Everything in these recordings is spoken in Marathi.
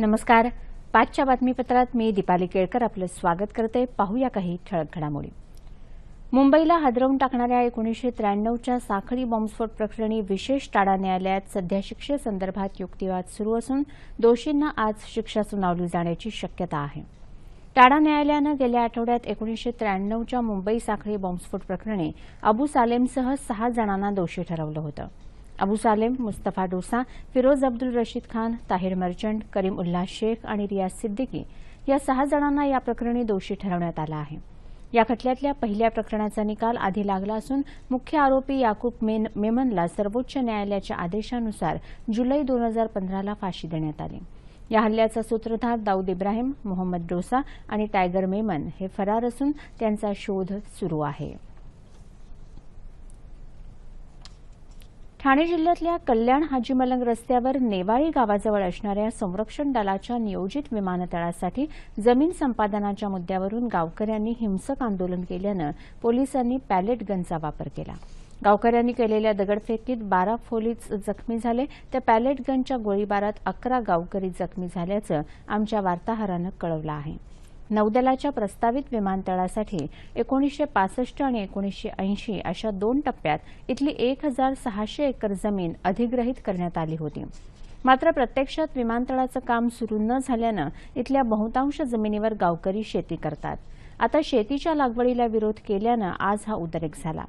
नमस्कार. पाचच्या बातमीपत्रात मी दीपाली केळकर आपलं स्वागत करते. पाहूया काही ठळक घडामोडी. मुंबईला हादरवून टाकणाऱ्या एकोणीसशे त्र्याण्णवच्या साखळी बॉम्बस्फोट प्रकरणी विशेष टाडा न्यायालयात सध्या शिक्षेसंदर्भात युक्तिवाद सुरू असून दोषींना आज शिक्षा सुनावली जाण्याची शक्यता आहे. टाडा न्यायालयानं गेल्या आठवड्यात एकोणीसशे त्र्याण्णवच्या मुंबई साखळी बॉम्बस्फोट प्रकरणी अबू सालेमसह सहा जणांना दोषी ठरवलं होतं. अबू सालेम मुस्तफा डोसा फिरोज अब्दुल रशीद खान ताहिर मर्चंट करीम उल्ला शेख आणि रियाज सिद्दीकी या सहा जणांना या प्रकरणी दोषी ठरवण्यात आला आहे. या खटल्यातल्या पहिल्या प्रकरणाचा निकाल आधी लागला असून मुख्य आरोपी याकूब मेमनला सर्वोच्च न्यायालयाच्या आदेशानुसार जुलै दोन हजार पंधराला फाशी देण्यात आली. या हल्ल्याचा सूत्रधार दाऊद इब्राहिम मोहम्मद डोसा आणि टायगर मेमन हे फरार असून त्यांचा शोध सुरू आहे. ठाणे जिल्ह्यातल्या कल्याण हाजीमलंग रस्त्यावर नेवाळी गावाजवळ असणाऱ्या संरक्षण दलाच्या नियोजित विमानतळासाठी जमीन संपादनाच्या मुद्द्यावरून गावकऱ्यांनी हिंसक आंदोलन केल्यानं पोलिसांनी पॅलेट गनचा वापर केला. गावकऱ्यांनी केलेल्या दगडफेकीत बारा पोलीस जखमी झाले. तर पॅलेट गनच्या गोळीबारात अकरा गावकरी जखमी झाल्याचं आमच्या वार्ताहरानं कळवलं आहे. नौदलाच्या प्रस्तावित विमानतळासाठी एकोणीसशे पासष्ट आणि एकोणीसशे ऐंशी अशा दोन टप्प्यात इथली एक हजार सहाशे एकर जमीन अधिग्रहित करण्यात आली होती. मात्र प्रत्यक्षात विमानतळाचं काम सुरू न झाल्यानं इथल्या बहुतांश जमिनीवर गावकरी शेती करतात. आता शेतीच्या लागवडीला विरोध केल्यानं आज हा उद्रेक झाला.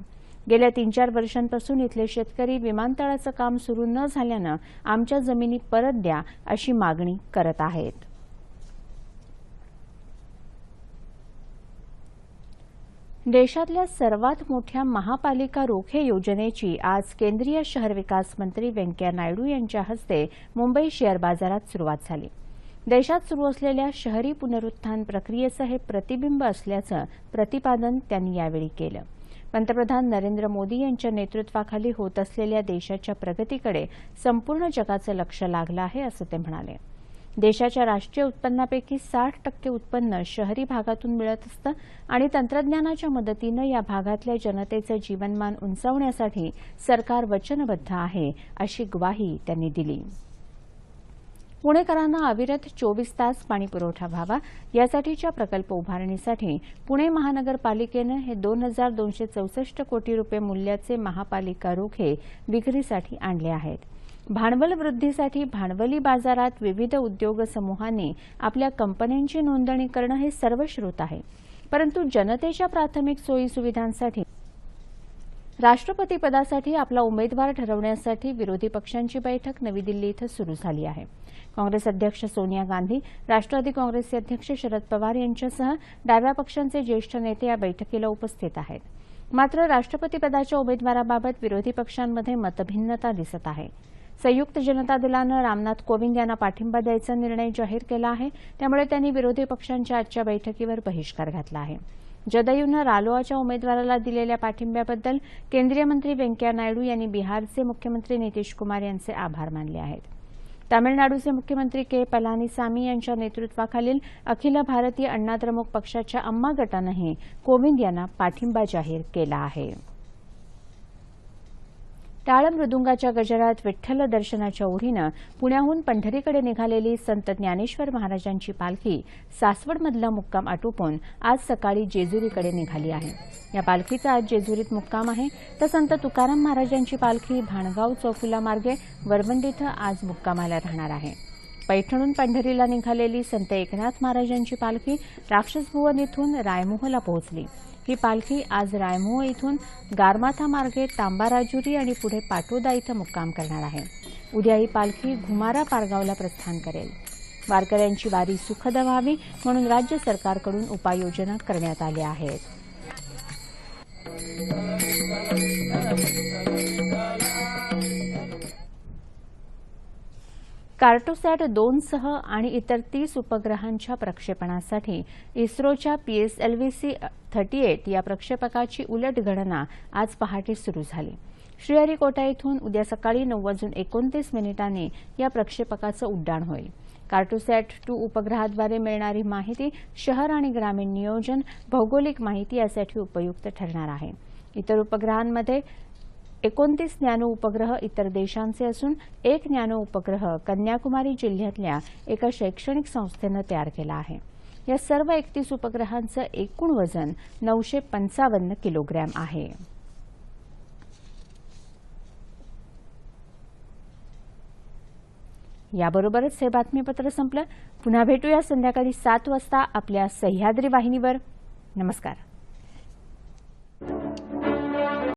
गेल्या तीन चार वर्षांपासून इथले शेतकरी विमानतळाचं काम सुरू न झाल्यानं आमच्या जमिनी परत द्या अशी मागणी करत आहेत. देशातल्या सर्वात मोठ्या महापालिका रोखे योजनेची आज केंद्रीय शहर विकास मंत्री व्यंकय्या नायडू यांच्या हस्ते मुंबई शेअर बाजारात सुरुवात झाली. देशात सुरू असलेल्या शहरी पुनरुत्थान प्रक्रियेचं हे प्रतिबिंब असल्याचं प्रतिपादन त्यांनी यावेळी केलं. पंतप्रधान नरेंद्र मोदी यांच्या नेतृत्वाखाली होत असलेल्या देशाच्या प्रगतीकडे संपूर्ण जगाचं लक्ष लागलं आहे असं ते म्हणाले. देशाच्या राष्ट्रीय उत्पन्नापैकी साठ टक्के उत्पन्न शहरी भागातून मिळत असतं आणि तंत्रज्ञानाच्या मदतीनं या भागातल्या जनतेचं जीवनमान उंचावण्यासाठी सरकार वचनबद्ध आहे अशी ग्वाही त्यांनी दिली. पुणेकरांना अविरत चोवीस तास पाणी पुरवठा व्हावा यासाठीच्या प्रकल्प उभारणीसाठी पुणे महानगरपालिकेनं हे दोन हजार दोनशे चौसष्ट कोटी रुपये मूल्याचे महापालिका रोखे विक्रीसाठी आणले आहेत. भांडवल वृद्धीसाठी भांडवली बाजारात विविध उद्योग समूहांनी आपल्या कंपन्यांची नोंदणी करणं हे सर्वश्रुत आहे. परंतु जनतेच्या प्राथमिक सोयी सुविधांसाठी राष्ट्रपतीपदासाठी आपला उमेदवार ठरवण्यासाठी विरोधी पक्षांची बैठक नवी दिल्ली इथं सुरू झाली आहे. काँग्रेस अध्यक्ष सोनिया गांधी राष्ट्रवादी काँग्रेसचे अध्यक्ष शरद पवार यांच्यासह डाव्या पक्षांचे ज्येष्ठ नेते या बैठकीला उपस्थित आहेत. मात्र राष्ट्रपतीपदाच्या उमेदवाराबाबत विरोधी पक्षांमध्ये मतभिन्नता दिसत आहे. संयुक्त जनता दलानं रामनाथ कोविंद यांना पाठिंबा द्यायचा निर्णय जाहीर केला आहे. त्यामुळे त्यांनी विरोधी पक्षांच्या आजच्या बैठकीवर बहिष्कार घातला आहे. जदयूनं रालोआच्या उमेदवाराला दिलेल्या पाठिंब्याबद्दल केंद्रीय मंत्री व्यंकय्या नायडू यांनी बिहारचे मुख्यमंत्री नितीश कुमार यांचे आभार मानले आहेत. तामिळनाडूचे मुख्यमंत्री के पलानीसामी यांच्या नेतृत्वाखालील अखिल भारतीय अण्णाद्रमुक पक्षाच्या अम्मा गटानंही कोविंद यांना पाठिंबा जाहीर केला आहे. टाळ मृदुंगाच्या गजरात विठ्ठल दर्शनाच्या ओढीनं पुण्याहून पंढरीकडे निघालेली संत ज्ञानेश्वर महाराजांची पालखी सासवडमधला मुक्काम आटोपून आज सकाळी जेजुरीकडे निघाली आहे. या पालखीचा आज जेजुरीत मुक्काम आहे. तर संत तुकाराम महाराजांची पालखी भाणगाव चौफुला मार्गे वरवंडी इथं आज मुक्कामाला राहणार आहे. पैठणून पंढरीला निघालेली संत एकनाथ महाराजांची पालखी राक्षसभुवन इथून रायमोहला पोहोचली. ही पालखी आज रायमोह इथून गारमाथा मार्गे तांबाराजुरी आणि पुढे पाटोदा इथं मुक्काम करणार आहे. उद्या ही पालखी घुमारा पारगावला प्रस्थान करेल. वारकऱ्यांची वारी सुखद व्हावी म्हणून राज्य सरकारकडून उपाययोजना करण्यात आल्या आहेत. कार्टोसॅट दोनसह आणि इतर तीस उपग्रहांच्या प्रक्षेपणासाठी इस्रोच्या पीएसएलव्हीसी थर्टी एट या प्रक्षेपकाची उलट गणना आज पहाटे सुरू झाली. श्रीहरिकोटा इथून उद्या सकाळी नऊ वाजून एकोणतीस मिनिटांनी या प्रक्षेपकाचं उड्डाण होईल. कार्टोसॅट टू उपग्रहाद्वारे मिळणारी माहिती शहर आणि ग्रामीण नियोजन भौगोलिक माहिती यासाठी उपयुक्त ठरणार आहे. इतर उपग्रहांमध्ये एकोणतीस नॅनो उपग्रह इतर देशांचे असून एक नॅनो उपग्रह कन्याकुमारी जिल्ह्यातल्या एका शैक्षणिक संस्थेनं तयार केला आहे. या सर्व एकतीस उपग्रहांचं एकूण वजन नऊशे पंचावन्न किलोग्रॅम आहे. याबरोबरच हे बातमीपत्र संपलं. पुन्हा भेटूया संध्याकाळी सात वाजता आपल्या सह्याद्री वाहिनीवर. नमस्कार.